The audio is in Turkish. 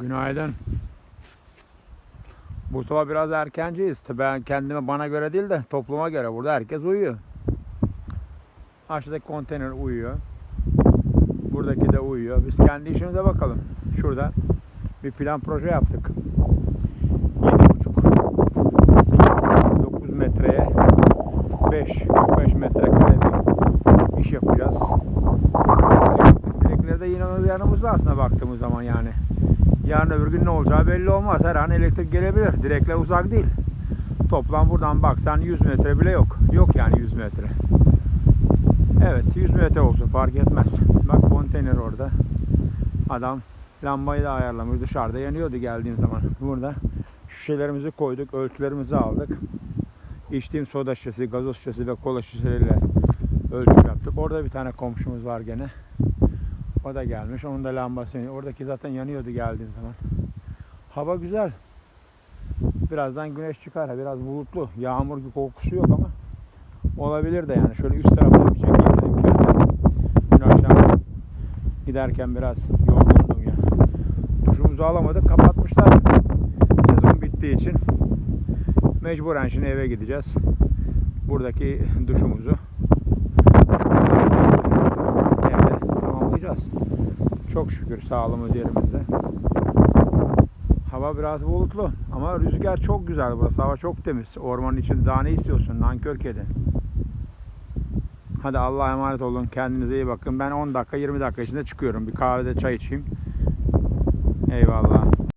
Günaydın. Bu sabah biraz erkenciyiz. Ben kendime bana göre değil de topluma göre. Burada herkes uyuyor. Aşağıdaki konteyner uyuyor. Buradaki de uyuyor. Biz kendi işimize bakalım. Şurada bir plan proje yaptık. 7,5 8 9 metreye 5 5 metrekare bir iş yapacağız. Elektrikleri de yine yanımızda aslında baktığımız zaman yani. Yarın öbür gün ne olacağı belli olmaz. Her an elektrik gelebilir. Direkler uzak değil. Toplam buradan baksan 100 metre bile yok. Yok yani 100 metre. Evet 100 metre olsun fark etmez. Bak konteyner orada. Adam lambayı da ayarlamış. Dışarıda yanıyordu geldiğim zaman. Burada şişelerimizi koyduk. Ölçülerimizi aldık. İçtiğim soda şişesi, gazoz şişesi ve kola şişeleriyle ölçüm yaptık. Orada bir tane komşumuz var gene. O da gelmiş. Onun da lambası yanıyor. Oradaki zaten yanıyordu geldiğim zaman. Hava güzel. Birazdan güneş çıkar. Biraz bulutlu. Yağmur bir kokusu yok ama olabilir de yani. Şöyle üst taraftan bir çekeyim dedim kendim. Akşam giderken biraz yorgundum ya. Duşumuzu alamadık. Kapatmışlar. Sezon bittiği için mecburen şimdi eve gideceğiz. Buradaki duşumuzu Çok şükür sağlığımız yerimizde. Hava biraz bulutlu ama rüzgar çok güzel burası. Hava çok temiz. Ormanın içinde daha ne istiyorsun nankör kedi. Hadi Allah'a emanet olun. Kendinize iyi bakın. Ben 10 dakika 20 dakika içinde çıkıyorum. Bir kahvede çay içeyim. Eyvallah.